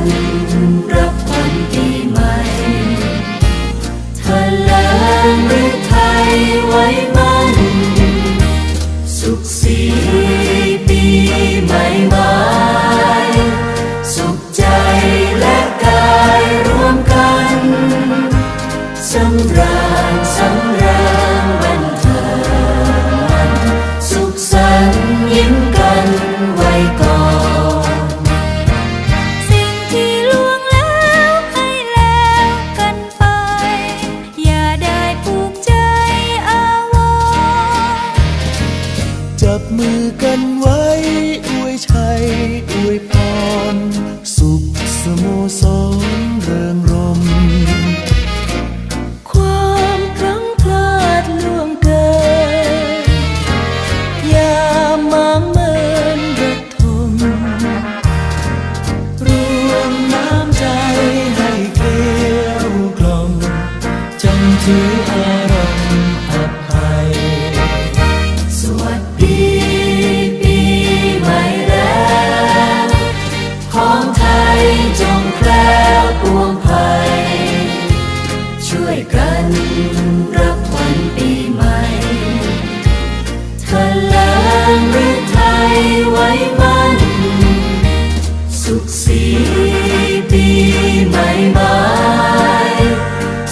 น รับวันปีใหม่ทะเลหรือไทยไว้ จงแคล้ปวงภัย ช่วยกันรับวันปีใหม่ทะเลงหรือไทยไว้มั่น สุขสีปีใหม่มา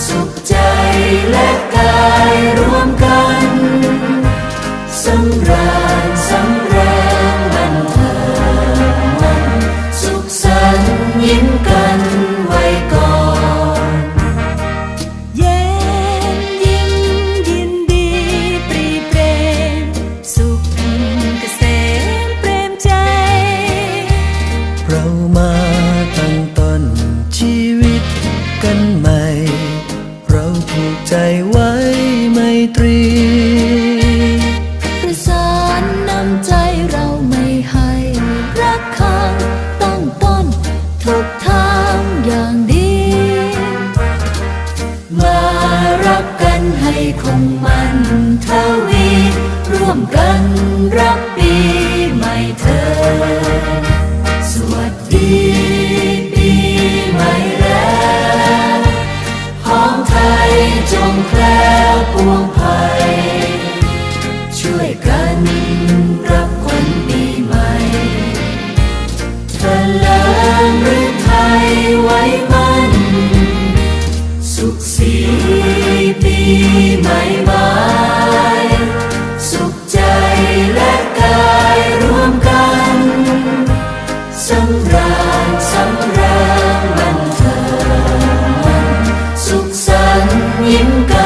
สุขใจและกายรวมกันสำราญ be nhìn cơ